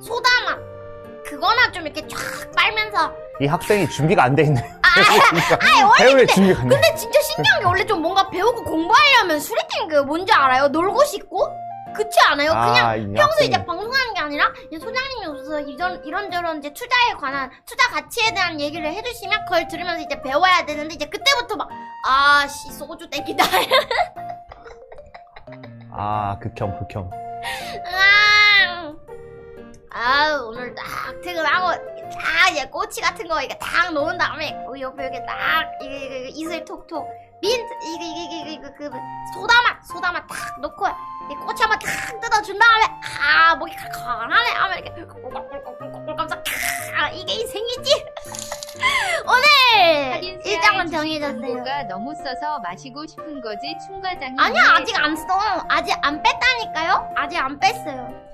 소다맛 그거나 좀 이렇게 쫙 빨면서 이 학생이 준비가 안 돼 있네. 아, 그러니까 원래 배울 근데- 준비가 안 돼. 근데 진짜 신기한 게 원래 좀 뭔가 배우고 공부하려면 수리팅 그 뭔지 알아요? 놀고 싶고 그렇지 않아요? 그냥 아, 이 평소 학생이. 이제 방송하는 게 아니라 그냥 소장님이 오셔서 이런 이런저런 이제 투자에 관한 투자 가치에 대한 얘기를 해주시면 그걸 들으면서 이제 배워야 되는데 이제 그때부터 막 아씨 소주 땡기다 아, 극혐, 극혐. 딱 퇴근하고 딱 이제 꼬치 같은 거 이게 딱 놓은 다음에 거기 옆에 이렇게 딱 이게, 이게, 이게 이슬 톡톡 민트 이게 이게 이게 이게 그 소다맛 소다맛 딱 넣고 이 꼬치 한번 딱 뜯어준 다음에 아 목이 칼칼하네 하면 이렇게 꿀꺽꿀꺽꿀꺽꿀꺽 아 이게 인생이지 오늘 일정은 정해졌어요 가 너무 써서 마시고 싶은 거지 충과장이 아니야 아직 안 써. 아직 안 뺐다니까요. 아직 안 뺐어요.